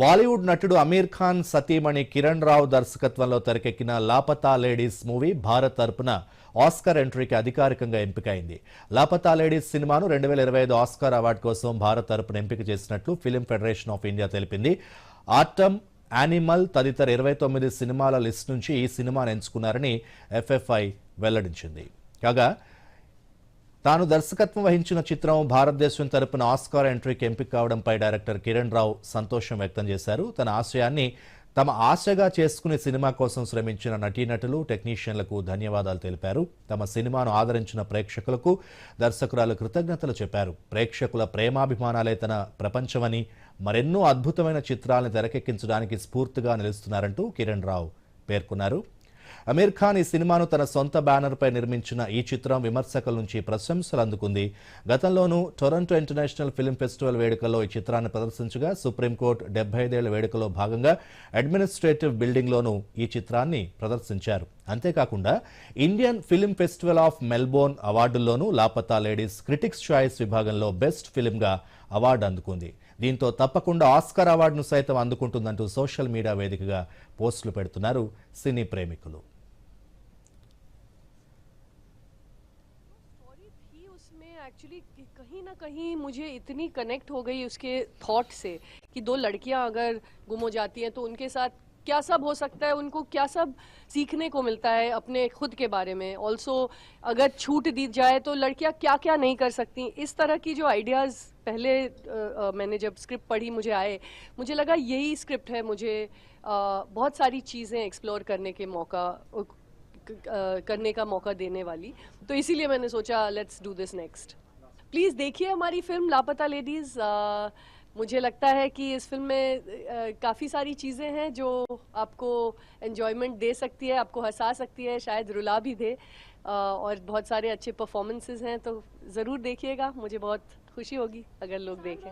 బాలీవుడ్ నటుడు అమీర్ ఖాన్ సతీమణి కిరణ్ రావు దర్శకత్వంలో తెరకెక్కిన లాపతా లేడీస్ మూవీ భారత్ తరపున ఆస్కార్ ఎంట్రీకి అధికారికంగా ఎంపికైంది. లాపతా లేడీస్ సినిమాను రెండు వేల ఇరవై ఐదు ఆస్కార్ అవార్డు కోసం భారత్ తరపున ఎంపిక చేసినట్లు ఫిలిం ఫెడరేషన్ ఆఫ్ ఇండియా తెలిపింది. ఆటమ్ యానిమల్ తదితర ఇరవై తొమ్మిది సినిమాల లిస్ట్ నుంచి ఈ సినిమాను ఎంచుకున్నారని ఎఫ్ఎఫ్ఐ వెల్లడించింది. కాగా తాను దర్శకత్వం వహించిన చిత్రం భారతదేశం తరపున ఆస్కార్ ఎంట్రీకి ఎంపిక కావడంపై డైరెక్టర్ కిరణ్ రావు సంతోషం వ్యక్తం చేశారు. తన ఆశయాన్ని తమ ఆశగా చేసుకునే సినిమా కోసం శ్రమించిన నటీనటులు టెక్నీషియన్లకు ధన్యవాదాలు తెలిపారు. తమ సినిమాను ఆదరించిన ప్రేక్షకులకు దర్శకురాలు కృతజ్ఞతలు చెప్పారు. ప్రేక్షకుల ప్రేమాభిమానాలే తన ప్రపంచమని మరెన్నో అద్భుతమైన చిత్రాలను తెరకెక్కించడానికి స్ఫూర్తిగా నిలుస్తున్నారంటూ కిరణ్ రావు పేర్కొన్నారు. అమీర్ ఖాన్ ఈ సినిమాను తన సొంత బ్యానర్పై నిర్మించిన ఈ చిత్రం విమర్శకుల నుంచి ప్రశంసలు అందుకుంది. గతంలోనూ టొరంటో ఇంటర్నేషనల్ ఫిల్మ్ ఫెస్టివల్ వేడుకల్లో ఈ చిత్రాన్ని ప్రదర్శించగా సుప్రీంకోర్టు డెబ్బై ఐదేళ్ళ వేడుకలో భాగంగా అడ్మినిస్ట్రేటివ్ బిల్డింగ్లోనూ ఈ చిత్రాన్ని ప్రదర్శించారు. అంతేకాకుండా Indian film festival of Melbourne అవార్డుల్లోనూ Laapataa ladies critics choice విభాగంలో బెస్ట్ ఫిల్మ్గా అవార్డు అందుకుంది. దీంతో తప్పకుండా ఆస్కార్ అవార్డును సైతం అందుకుంటుందంటూ సోషల్ మీడియా వేదికగా పోస్టులు పెడుతున్నారు సినీ ప్రేమికులు. थी उसमें एक्चुअली कहीं ना कहीं मुझे इतनी कनेक्ट हो गई उसके थॉट से कि दो लड़कियाँ अगर गुम हो जाती हैं तो उनके साथ क्या सब हो सकता है उनको क्या सब सीखने को मिलता है अपने खुद के बारे में। ऑल्सो अगर छूट दी जाए तो लड़कियाँ क्या क्या नहीं कर सकती। इस तरह की जो आइडियाज़ पहले अ, अ, मैंने जब स्क्रिप्ट पढ़ी मुझे आए मुझे लगा यही स्क्रिप्ट है मुझे अ, बहुत सारी चीज़ें एक्सप्लोर करने के मौका करने का मौका देने वाली। तो इसीलिए मैंने सोचा let's do this next please देखिए हमारी फ़िल्म लापता लेडीज़ मुझे लगता है कि इस फ़िल्म में काफ़ी सारी चीज़ें हैं जो आपको एन्जॉयमेंट दे सकती है आपको हंसा सकती है शायद रुला भी दे। अ, और बहुत सारे अच्छे परफॉर्मेंसेज हैं तो ज़रूर देखिएगा मुझे बहुत खुशी होगी अगर लोग देखें।